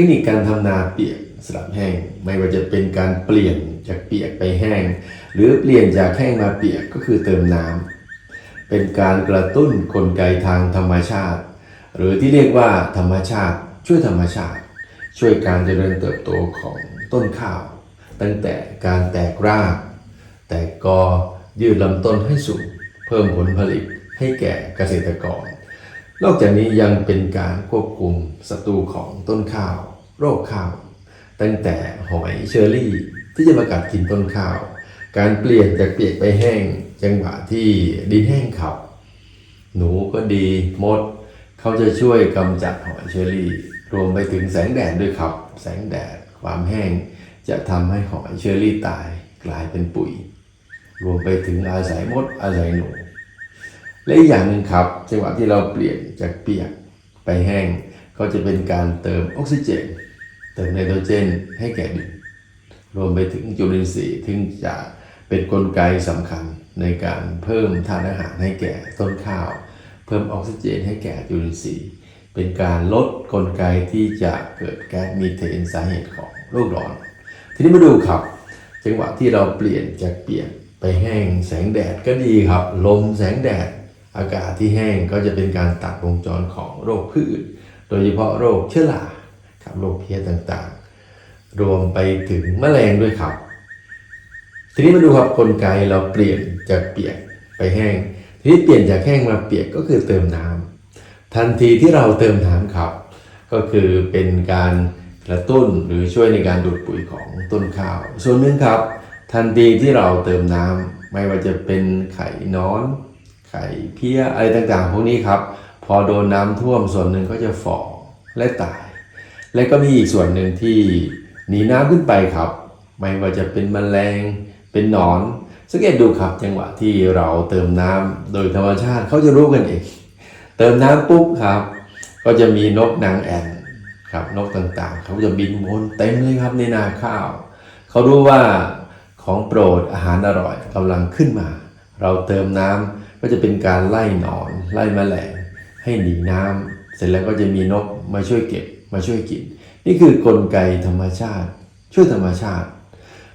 ทคนิคการทำนาเปียกสลับแห้ง ไม่ว่าจะเป็นการเปลี่ยนจากเปียกไปแห้ง หรือเปลี่ยนจากแห้งมาเปียกก็คือเติมน้ำเป็นการกระตุ้นกลไกทางธรรมชาติ หรือที่เรียกว่าธรรมชาติ ช่วยธรรมชาติ ช่วยการเจริญเติบโตของต้นข้าว ตั้งแต่การแตกราก แตกกอยืดลำต้นให้สูงเพิ่มผลผลิตให้แก่เกษตรกร นอกจากนี้ยังเป็นการควบคุมศัตรูของต้นข้าว โรคข้าว ตั้งแต่หอยเชอรี่ ที่จะมากัดกินต้นข้าว การเปลี่ยนจากเปียกไปแห้งจังหวะที่ดินแห้งขับ หนูก็ดีมด เขาจะช่วยกำจัดหอยเชอรี่ รวมไปถึงแสงแดดด้วยครับ แสงแดดความแห้ง จะทำให้หอยเชอรี่ตายกลายเป็นปุ๋ย รวมไปถึงอาศัยมดอาศัยหนู และอีกอย่างหนึ่งครับจังหวะที่เราเปลี่ยนจากเปียกไปแห้ง ก็จะเป็นการเติมออกซิเจน เติมไนโตรเจนให้แก่ดินรวมไปถึงจุลินทรีย์ที่จะเป็นนกลไกสำคัญในการเพิ่มธาตุอาหารให้แก่ต้นข้าว เพิ่มออกซิเจนให้แก่จุลินทรีย์ เป็นการลดกลไกที่จะเกิดแก๊สมีเทนสาเหตุของโลกร้อน ทีนี้มาดูครับ จังหวะที่เราเปลี่ยนจากเปียกไปแห้งแสงแดดก็ดีครับ ลมแสงแดด อากาศที่แห้งก็จะเป็นการตัดวงจรของโรคพืช โดยเฉพาะโรคเชื้อราครับโรคเพี้ยต่างๆ รวมไปถึงแมลงด้วยครับ ทีนี้มาดูครับกลไกเราเปลี่ยนจากเปียกไปแห้ง ทีนี้เปลี่ยนจากแห้งมาเปียกก็คือเติมน้ำทันทีที่เราเติมน้ำครับ ก็คือเป็นการกระตุ้นหรือช่วยในการดูดปุ๋ยของต้นข้าว ส่วนหนึ่งครับ ทันทีที่เราเติมน้ำไม่ว่าจะเป็นไข่นอน ไข่เพี้ยอะไรต่างๆ พวกนี้ครับ พอโดนน้ำท่วมส่วนหนึ่งก็จะฝ่อและตาย และก็มีอีกส่วนหนึ่งที่หนีน้ำขึ้นไปครับ ไม่ว่าจะเป็นแมลงเป็นหนอน สังเกตดูครับจังหวะที่เราเติมน้ำโดยธรรมชาติเขาจะรู้กันเองเติมน้ำปุ๊บครับ ก็จะมีนกนางแอ่นครับนกต่างๆ เขาจะบินวนเต็มเลยครับในนาข้าว เขารู้ว่าของโปรดอาหารอร่อยกำลังขึ้นมา เราเติมน้ำ ก็จะเป็นการไล่หนอนไล่แมลงให้หนีน้ำเสร็จแล้วก็จะมีนกมาช่วยเก็บมาช่วยกิน นี่คือกลไกธรรมชาติ ช่วยธรรมชาติ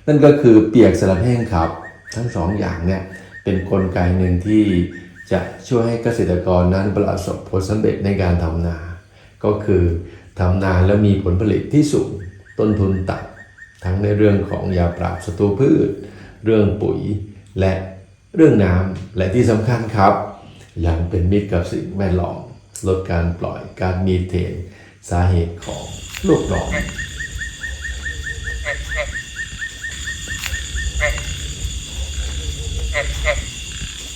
นั่นก็คือเปียกสลับแห้งครับ ทั้งสองอย่างเนี่ยเป็นนกลไกหนึ่งที่จะช่วยให้เกษตรกรนั้นประสบผลสำเร็จในการทำนา ก็คือทำนาแล้วมีผลผลิตที่สูงต้นทุนต่ำทั้งในเรื่องของยาปราบศัตรูพืช เรื่องปุ๋ยและ เรื่องน้ำและที่สำคัญครับ ยังเป็นมิตรกับสิ่งแวดล้อมลดการปล่อยการมีเทน สาเหตุของโลกร้อน